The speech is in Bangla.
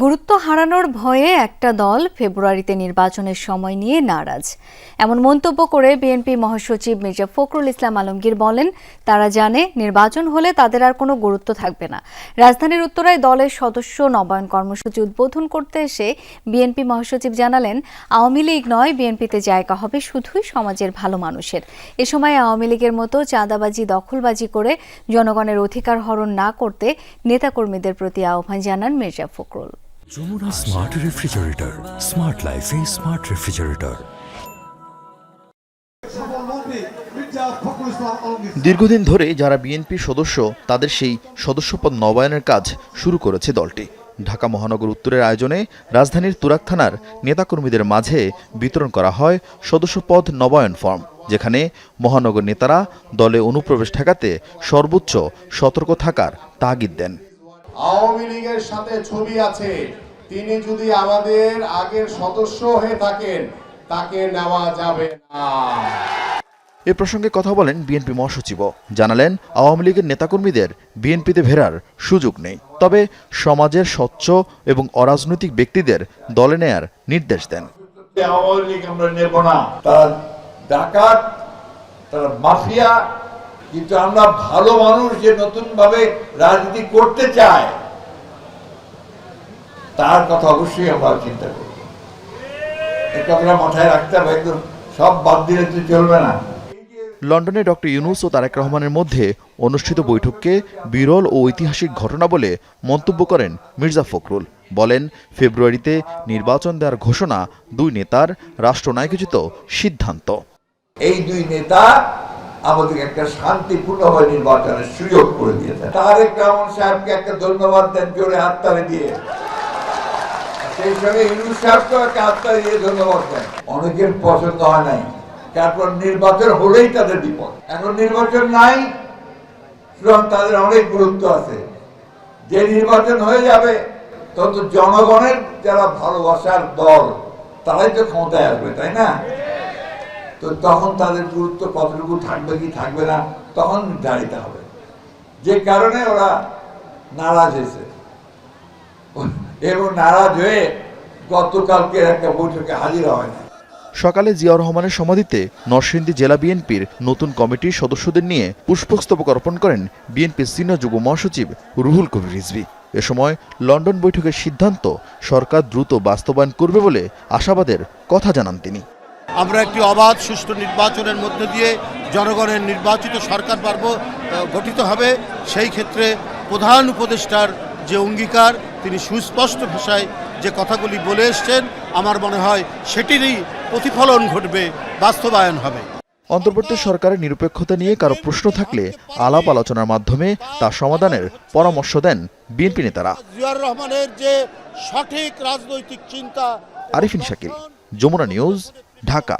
গুরুত্ব হারানোর ভয়ে একটা দল ফেব্রুয়ারিতে নির্বাচনের সময় নিয়ে নারাজ। এমন মন্তব্য করে বিএনপি মহাসচিব মির্জা ফখরুল ইসলাম আলমগীর বলেন, তারা জানে নির্বাচন হলে তাদের আর কোনো গুরুত্ব থাকবে না। রাজধানীর উত্তরায় দলের সদস্য নবায়ন কর্মসূচি উদ্বোধন করতে এসে বিএনপি মহাসচিব জানালেন, আওয়ামী লীগ নয়, বিএনপিতে জায়গা হবে শুধুই সমাজের ভালো মানুষের। এ সময় আওয়ামী লীগের মতো চাঁদাবাজি, দখলবাজি করে জনগণের অধিকার হরণ না করতে নেতাকর্মীদের প্রতি আহ্বান জানান Mirza Fakhrul. Jamuna smart refrigerator smart লাইফে স্মার্ট রেফ্রিজারেটর। দীর্ঘদিন ধরে যারা বিএনপির সদস্য তাদের সেই সদস্যপদ নবায়নের কাজ শুরু করেছে দলটি। ঢাকা মহানগর উত্তরের আয়োজনে রাজধানীর তুরাক থানার নেতাকর্মীদের মাঝে বিতরণ করা হয় সদস্যপদ নবায়ন ফর্ম যেখানে মহানগর নেতারা দলে অনুপ্রবেশ ঠেকাতে সর্বোচ্চ সতর্ক থাকার তাগিদ দেন। আওয়ামী লীগের সাথে ছবি আছে। তিনি যদি আমাদের আগের সদস্য হয়ে থাকেন তাকে নেওয়া যাবে না। এ প্রসঙ্গে কথা বলেন বিএনপি মহাসচিবও জানালেন আওয়ামী লীগের নেতাকর্মীদের বিএনপিতে ফেরার সুযোগ নেই। তবে সমাজের স্বচ্ছ এবং অরাজনৈতিক ব্যক্তিদের দলে নেয়ার নির্দেশ দেন। আওয়ামী লীগ আমরা নেব না তারা ডাকাত তারা মাফিয়া কিন্তু আমরা ভালো মানুষ যে নতুন ভাবে রাজনীতি করতে চায় তার কথা অবশ্যই আমরা চিন্তা করব এই কথাটা মাথায় রাখতে হবে একদম সব বাদ দিলে তো চলবে না। লন্ডনে ডক্টর ইউনুস ও তারেক রহমানের মধ্যে অনুষ্ঠিত বৈঠককে বিরল ও ঐতিহাসিক ঘটনা বলে মন্তব্য করেন মির্জা ফখরুল। বলেন ফেব্রুয়ারিতে নির্বাচন দেওয়ার ঘোষণা দুই নেতার রাষ্ট্রনায়কোচিত সিদ্ধান্ত। এই দুই নেতা আমাদের একটা শান্তিপূর্ণভাবে নির্বাচনের সুযোগ করে দিয়েছে তারেক রহমান সাহেবকে একটা ধন্যবাদ দেন জোরে হাততালি দিয়ে। সেই সঙ্গে ইউনুস একটা হাততালি দিয়ে ধন্যবাদ দেন। অনেকের পছন্দ হয় নাই। তারপর নির্বাচন হলেই তাদের বিপদ। এখন নির্বাচন নাই, সুতরাং তাদের অনেক গুরুত্ব আছে। যে নির্বাচন হয়ে যাবে তখন তো জনগণের যারা ভালোবাসার দল, তারাই তো ক্ষমতায় আসবে, তাই না? তো তখন তাদের গুরুত্ব কতটুকু থাকবে কি থাকবে না, তখন নির্ধারিত হবে। যে কারণে ওরা নারাজ হয়েছে। এবং নারাজ হয়ে গতকালকে একটা বৈঠকে হাজির হয় না সকালে জিয়াউর রহমানের সমাধিতে নরসিংদী জেলা বিএনপির নতুন কমিটির সদস্যদের নিয়ে পুষ্পস্তবক অর্পণ করেন বিএনপির সিনিয়র যুগ্ম মহাসচিব রুহুল কবির রিজভী। এ সময় লন্ডন বৈঠকের সিদ্ধান্ত সরকার দ্রুত বাস্তবায়ন করবে বলে আশাবাদের কথা জানান তিনি। আমরা একটি অবাধ সুষ্ঠু নির্বাচনের মধ্য দিয়ে জনগণের নির্বাচিত সরকার পার্ব গঠিত হবে। সেই ক্ষেত্রে প্রধান উপদেষ্টার যে অঙ্গীকার তিনি সুস্পষ্ট ভাষায় যে কথাগুলি বলে এসছেন আমার মনে হয় সেটিরই প্রতিফলন ঘটবে বাস্তবায়ন হবে। অন্তর্বর্তী সরকারের নিরপেক্ষতা নিয়ে কারও প্রশ্ন থাকলে আলাপ আলোচনার মাধ্যমে তা সমাধানের পরামর্শ দেন বিএনপি নেতারা। জিয়ার রহমানের যে সঠিক রাজনৈতিক চিন্তা আরিফিন শাকিল যমুনা নিউজ ঢাকা।